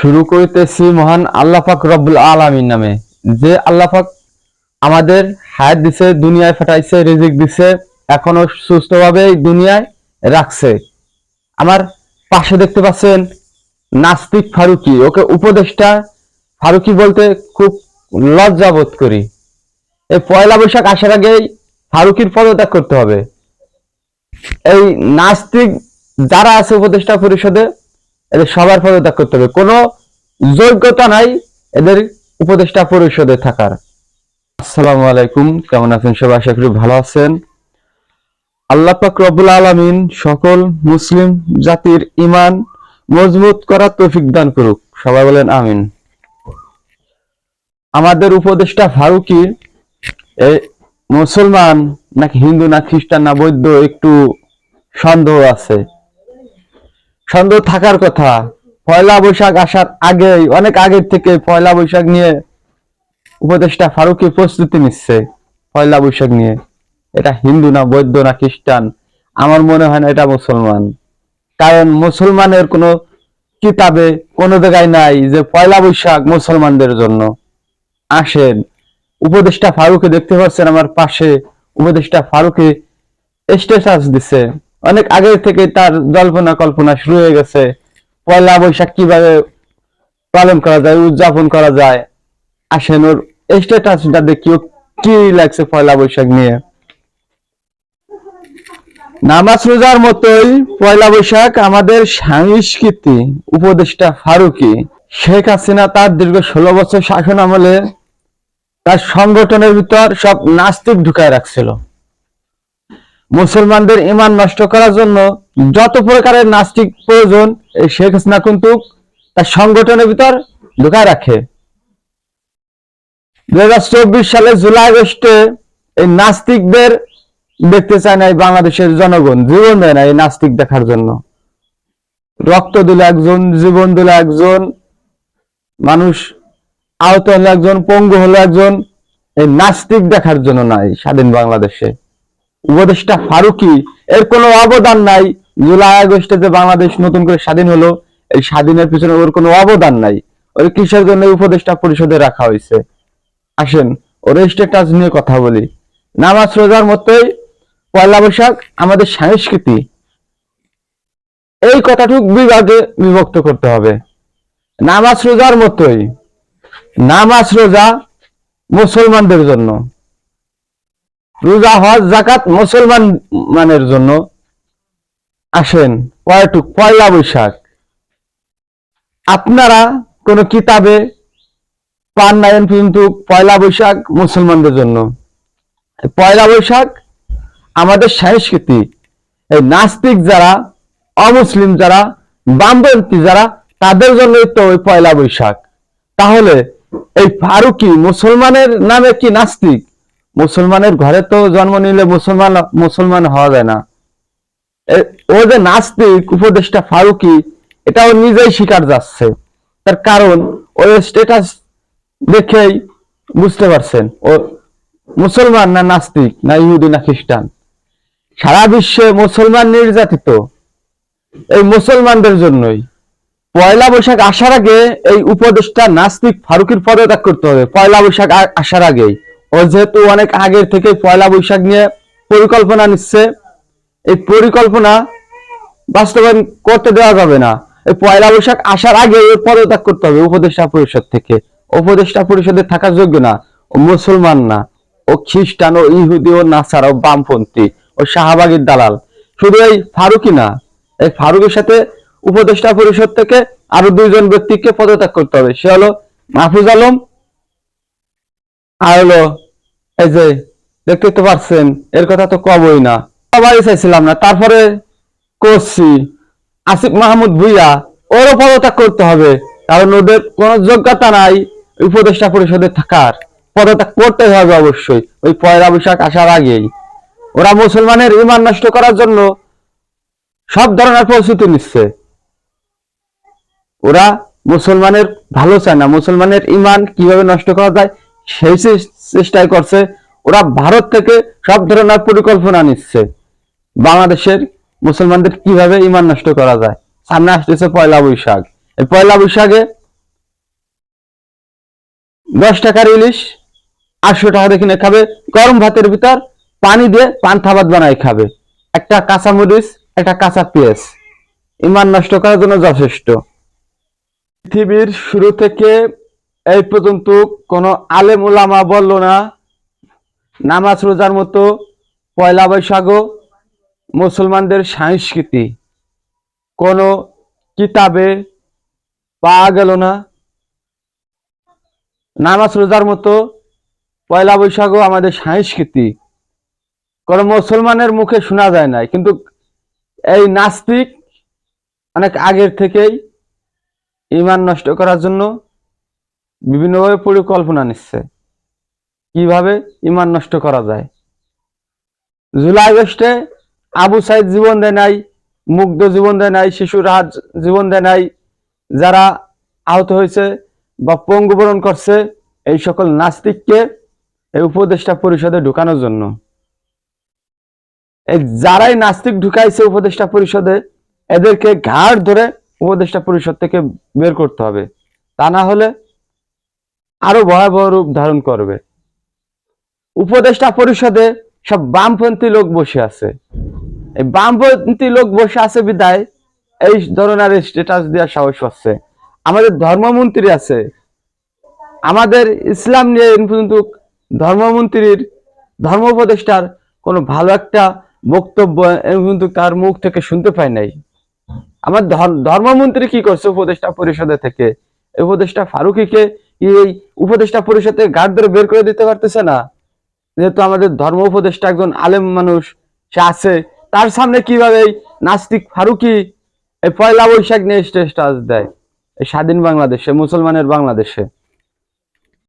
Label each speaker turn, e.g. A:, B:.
A: শুরু করিতেছি মহান আল্লাহ পাক রব্বুল আলামিন নামে। যে আল্লাহ পাক আমাদের হায়াত দিছে, দুনিয়ায় ফাটাইছে, রিজিক দিছে, এখনও সুস্থভাবে দুনিয়ায় রাখছে। আমার পাশে দেখতে পাচ্ছেন নাস্তিক ফারুকি। ওকে উপদেষ্টা ফারুকি বলতে খুব লজ্জা বোধ করি। এই পয়লা বৈশাখ আসার আগেই ফারুকির পদত্যাগ করতে হবে। এই নাস্তিক যারা আছে উপদেষ্টা পরিষদে এদের সবার পদত্যাগ করতে হবে। কোনো যোগ্যতা নাই এদের উপদেষ্টা পরিষদে থাকার। আসসালামু আলাইকুম, কেমন আছেন সবাই? আশা করি ভালো আছেন। আল্লাহ পাক রব্বুল আলামিন সকল মুসলিম জাতির ইমান মজবুত করার তৌফিক দান করুক। সবাই বলেন আমিন। আমাদের উপদেষ্টা ফারুকি মুসলমান নাকি হিন্দু না খ্রিস্টান না বৌদ্ধ একটু সন্দেহ আছে। সন্দেহ থাকার কথা। পয়লা বৈশাখ আসার আগেই, অনেক আগের থেকে পয়লা বৈশাখ নিয়ে উপদেষ্টা ফারুকি প্রস্তুতি নিচ্ছে পয়লা বৈশাখ নিয়ে। এটা হিন্দু না বৌদ্ধ না খ্রিস্টান? আমার মনে হয় না এটা মুসলমান। কারণ মুসলমানের কোনো কিতাবে, কোনো জায়গায় নাই যে পয়লা বৈশাখ মুসলমানদের জন্য। আসেন, উপদেষ্টা ফারুকে দেখতে পাচ্ছেন আমার পাশে, উপদেষ্টা ফারুকে স্টেটাস দিছে অনেক আগে থেকে তার জল্পনা কল্পনা শুরু হয়ে গেছে। পয়লা বৈশাখ কীভাবে পালন করা যায়, উদযাপন করা যায়, আসেন ওর স্টেটাসটা দেখিও কি লাগছে পয়লা বৈশাখ নিয়ে। নামাজ রোজার মতোই পয়লা বৈশাখ আমাদের সংস্কৃতি, উপদেষ্টা ফারুকি, শেখ হাসিনা তার দীর্ঘ ষোলো বছর শাসন আমলে তার সংগঠনের ভিতর সব নাস্তিক ঢুকায় রাখছিল। মুসলমানদের ইমান নষ্ট করার জন্য যত প্রকারের নাস্তিক প্রয়োজন, এই শেখ হাসিনা কিন্তু তার সংগঠনের ভিতর ঢুকায় রাখে। দুই হাজার চব্বিশ সালে জুলাই আগস্টে এই নাস্তিকদের দেখতে চায় না এই বাংলাদেশের জনগণ, জীবন দেয় না এই নাস্তিক দেখার জন্য। রক্ত দিল একজন, জীবন দিল একজন, মানুষ আহত হলো একজন, পঙ্গু হলো একজন, এই নাস্তিক দেখার জন্য নাই স্বাধীন বাংলাদেশে। উপদেষ্টা ফারুকি, এর কোনো অবদান নাই। জুলাই আগস্টে যে বাংলাদেশ নতুন করে স্বাধীন হলো, এই স্বাধীনের পিছনে ওর কোনো অবদান নাই। ওর কিসের জন্য উপদেষ্টা পরিষদে রাখা হয়েছে? আসেন, ওর স্ট্যাটাস নিয়ে কথা বলি। নামাজ রোজার মতোই, পয়লা বৈশাখ আমাদের সংস্কৃতি। এই কথাটুক বিভাগে বিভক্ত করতে হবে। নামাজ রোজার মতোই, নামাজ রোজা মুসলমানদের জন্য। রোজা, হজ জাকাত মুসলমান মানের জন্য আসেন কয়টুক পয়লা বৈশাখ। আপনারা কোন কিতাবে পান নাইন কিন্তু পয়লা বৈশাখ মুসলমানদের জন্য। পয়লা বৈশাখ আমাদের সংস্কৃতি। এই নাস্তিক যারা, অমুসলিম যারা, বামপন্থী যারা, তাদের জন্যই তো ওই পয়লা বৈশাখ। তাহলে এই ফারুকি মুসলমানের নামে কি নাস্তিক? মুসলমানের ঘরে তো জন্ম নিলে মুসলমান মুসলমান হওয়া যায় না। ও যে নাস্তিক, উপদেষ্টা ফারুকি, এটা ও নিজেই স্বীকার যাচ্ছে। তার কারণ ওর স্ট্যাটাস দেখেই বুঝতে পারছেন, ও মুসলমান না নাস্তিক, না ইহুদি, না খ্রিস্টান। সারা বিশ্বে মুসলমান নির্যাতিত, এই মুসলমানদের জন্যই। পয়লা বৈশাখ আসার আগে এই উপদেশটা নাস্তিক ফারুকির পদত্যাগ করতে হবে, পয়লা বৈশাখ আসার আগেই। ও যেহেতু অনেক আগের থেকে পয়লা বৈশাখ নিয়ে পরিকল্পনা নিচ্ছে, এই পরিকল্পনা বাস্তবায়ন করতে দেওয়া যাবে না। এই পয়লা বৈশাখ আসার আগে পদত্যাগ করতে হবে উপদেষ্টা পরিষদ থেকে। উপদেষ্টা পরিষদে থাকার যোগ্য না, ও মুসলমান না, ও খ্রিস্টান, ও ইহুদি, ও নাসার, ও বামপন্থী, ও শাহবাগের দালাল। শুধু এই ফারুকি না, এই ফারুকের সাথে উপদেষ্টা পরিষদ থেকে আরও দুইজন ব্যক্তিকে পদত্যাগ করতে হবে। সে হলো মাহফুজ আলম আর হলো এই যে, দেখতে তো পারছেন, এর কথা তো কবই না। সবাই চাইছিলাম না, তারপরে করছি। আসিফ মাহমুদ ভুইয়া, ওরও পদত্যাগ করতে হবে, কারণ ওদের কোনো যোগ্যতা নাই উপদেষ্টা পরিষদে থাকার। পদত্যাগ করতে হবে অবশ্যই, ওই পয়লা বৈশাখ আসার আগেই। ওরা মুসলমানের ইমান নষ্ট করার জন্য সব ধরনের প্রস্তুতি নিচ্ছে। ওরা মুসলমানের ভালো চায় না, মুসলমানের ইমান কীভাবে নষ্ট করা যায়, সেই চে- চেষ্টাই করছে। ওরা ভারত থেকে সব ধরনের পরিকল্পনা নিচ্ছে। বাংলাদেশের মুসলমানদের কীভাবে ইমান নষ্ট করা যায়? সামনে আসতেছে পয়লা বৈশাখ। এই পয়লা বৈশাখে দশ টাকার ইলিশ, আটশো টাকা দিয়ে খাবে। গরম ভাতের ভিতর পানি দিয়ে পান্থা ভাত বানাই খাবে। একটা কাঁচা মরিচ, একটা কাঁচা পেঁয়াজ। ইমান নষ্ট করার জন্য যথেষ্ট। পৃথিবীর শুরু থেকে এই পর্যন্ত কোনো আলেম ওলামা বলল না। নামাজ রোজার মতো পয়লা বৈশাখও মুসলমানদের সংস্কৃতি। কোনো কিতাবে পাওয়া গেল না। নামাজ রোজার মতো পয়লা বৈশাখও আমাদের সংস্কৃতি। কোনো মুসলমানের মুখে শোনা যায় না কিন্তু এই নাস্তিক অনেক আগের থেকেই ইমান নষ্ট করার জন্য বিভিন্নভাবে পরিকল্পনা নিচ্ছে। কীভাবে ইমান নষ্ট করা যায়? জুলাই আগস্টে আবু সাইদ জীবন দেয় নাই, মুগ্ধ জীবন দেয় নাই শিশুর জীবন দেয় নাই, যারা আহত হয়েছে বা পঙ্গুবরণ করছে এই সকল নাস্তিককে এই উপদেষ্টা পরিষদে ঢুকানোর জন্য। এই যারাই নাস্তিক ঢুকাইছে উপদেষ্টা পরিষদে, এদেরকে ঘাড় ধরে উপদেষ্টা পরিষদ থেকে বের করতে হবে। তা না হলে আরও ভয়াবহ রূপ ধারণ করবে। উপদেষ্টা পরিষদে সব বামপন্থী লোক বসে আছে। এই বামপন্থী লোক বসে আছে বিদায় এই ধরনের স্ট্যাটাস দেওয়ার সাহস পাচ্ছে আমাদের ধর্মমন্ত্রী আছে। আমাদের ইসলাম নিয়ে পর্যন্ত ধর্মমন্ত্রীর, ধর্ম উপদেষ্টার কোনো ভালো একটা বক্তব্য পর্যন্ত তার মুখ থেকে শুনতে পাই নাই। আমার ধর- ধর্মমন্ত্রী কি করছে উপদেষ্টা পরিষদে থেকে? উপদেষ্টা ফারুকিকে এই উপদেষ্টা পরিষদের থেকে গার্ড ধরে বের করে দিতে পারতেছে না। যেহেতু আমাদের ধর্ম উপদেষ্টা একজন আলেম মানুষ, সে আছে। তার সামনে কীভাবে নাস্তিক ফারুকি এই পয়লা বৈশাখ নিয়ে স্টেজটা দেয়? এই স্বাধীন বাংলাদেশে, মুসলমানের বাংলাদেশে।